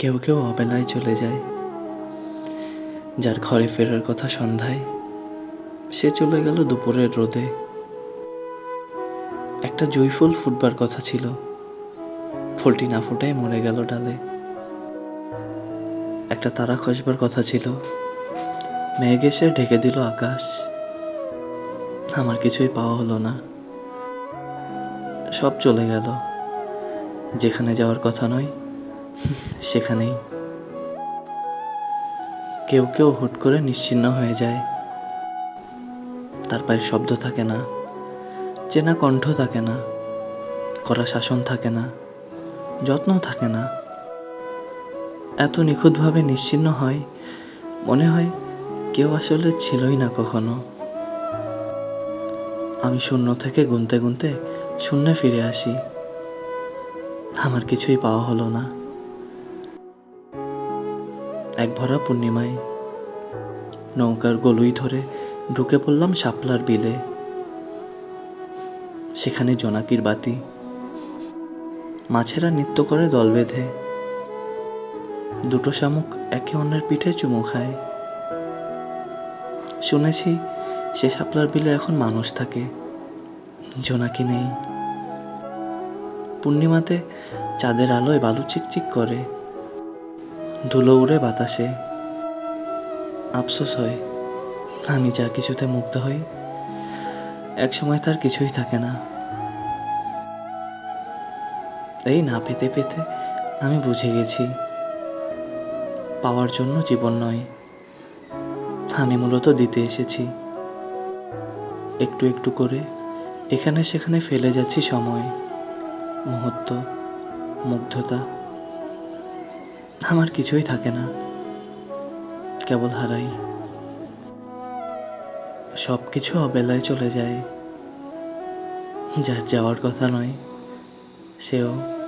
কেউ কেউ অবেলায় চলে যায়। যার ঘরে ফেরার কথা সন্ধ্যায়, সে চলে গেল দুপুরের রোদে। একটা জুঁই ফুল ফুটবার কথা ছিল। ফুলটি না ফুটাই মরে গেল ডালে। একটা তারা খসবার কথা ছিল। মেঘ এসে ঢেকে দিল আকাশ। আমার কিছুই পাওয়া হলো না। সব চলে গেল। যেখানে যাওয়ার কথা নয় সেখানেই কেউ কেউ হুট করে নিশ্চিন্ন হয়ে যায়। তার পায়ের শব্দ থাকে না, চেনা কণ্ঠ থাকে না করা শাসন থাকে না, যত্ন থাকে না। এত নিখুঁতভাবে নিশ্চিন্ন হয়, মনে হয় কেউ আসলে ছিলই না কখনো। আমি শূন্য থেকে গুনতে গুনতে শূন্যে ফিরে আসি। আমার কিছুই পাওয়া হলো না। এক ভরা পূর্ণিমায়। নৌকার গলুই ধরে ঢুকে পড়লাম শাপলার বিলে। সেখানে জোনাকির বাতি। মাছেরা নৃত্য করে দল বেঁধে। দুটো শামুক একে অন্যের পিঠে চুমু খায়। শুনেছি সে শাপলার বিলে এখন মানুষ থাকে। জোনাকি নেই। পূর্ণিমাতে চাঁদের আলোয় বালু চিকচিক করে। ধুলো উড়ে বাতাসে। আফসোস হয়, আমি যা কিছুতে মুগ্ধ হই এক সময় তার কিছুই থাকে না। এই না পেতে পেতে আমি বুঝে গেছি, পাওয়ার জন্য জীবন নয়। আমি মূলত দিতে এসেছি। একটু একটু করে এখানে সেখানে ফেলে যাচ্ছি সময়, মুহূর্ত, মুগ্ধতা। আমার কিছুই থাকে না। কেবল হারাই। সব কিছু অবেলায় চলে যায়। যার যাওয়ার কথা নয়, সেও